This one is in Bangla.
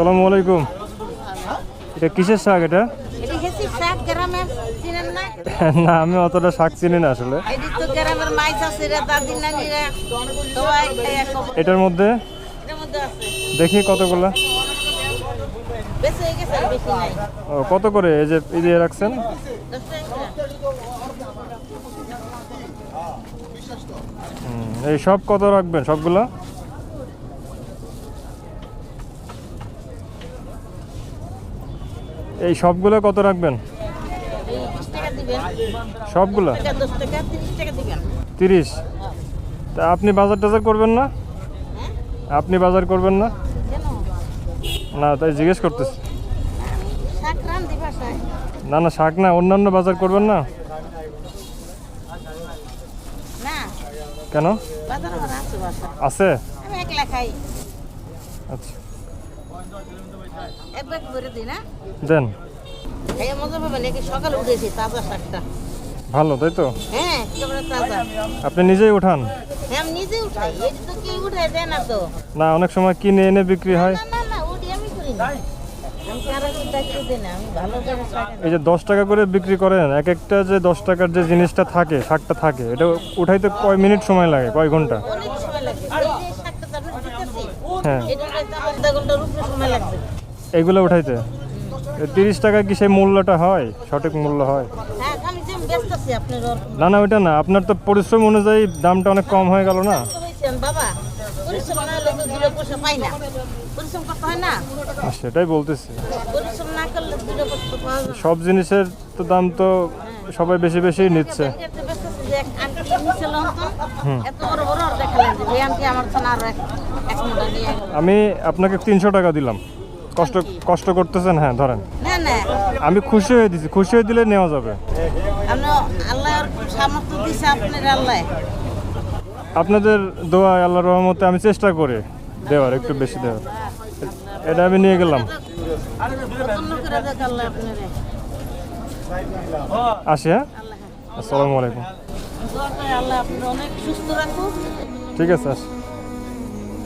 আসসালামু আলাইকুম। এটা কিসের শাক এটা? না? আমি অতটা শাক চিনি না আসলে। এটার মধ্যে? দেখি কতগুলো। ও কত করে? এই যে এই রাখছেন? এই সব কত রাখবেন সবগুলো? এই সবগুলো কত রাখবেন? সবগুলো? তিরিশ। তা আপনি বাজার টাজার করবেন না? আপনি বাজার করবেন না? না তাই জিজ্ঞেস করতেছি। না না শাক না অন্যান্য বাজার করবেন না? কেন? আছে আচ্ছা। এক করে দিই না? দেন। খাইয়া মজা পাবেন একে সকালে উঠেছি তাজা শাকটা। ভালো তাই তো? হ্যাঁ একেবারে তাজা। আপনি নিজেই উঠান। হ্যাঁ আমি নিজে উঠাই। এটি তো কেউ উঠাই দেয় না তো। না অনেক সময় কিনে এনে বিক্রি হয়। না না না ওটি আমি করি না। এই যে দশ টাকা করে বিক্রি করেন এক একটা যে দশ টাকার যে জিনিসটা থাকে শাকটা থাকে এটা উঠাইতে কয় মিনিট সময় লাগে কয় ঘণ্টা? অনেক সময় লাগে। এগুলো উঠাইতে? তিরিশ টাকা কি সেই মূল্যটা হয়? সঠিক মূল্য হয়? হ্যাঁ না না ওইটা না। আপনার তো পরিশ্রম অনুযায়ী দামটা অনেক কম হয়ে গেল না? হয় সেটাই বলতেছি। সব জিনিসের তো দাম তো সবাই বেশি বেশি নিচ্ছে। যে এক আন্টি নিছিল এত বড় বড় দেখালেন যে আন্টি আমার তো আরও এক এক মোটা নিয়ে আমি আপনাকে তিনশো টাকা দিলাম। কষ্ট কষ্ট করতেছেন? হ্যাঁ ধরেন। না না। আমি খুশি হয়ে দিছি। খুশি হয়ে দিলে নেওয়া যাবে। আল্লাহর সামর্থ্য দিছে আপনার আল্লাহ আপনাদের দোয়া আল্লাহ রহমতে আমি চেষ্টা করি দেওয়ার একটু বেশি দেওয়ার। এটা আমি নিয়ে গেলাম। আসি হ্যাঁ? আসসালামু আলাইকুম। ঠিক আছে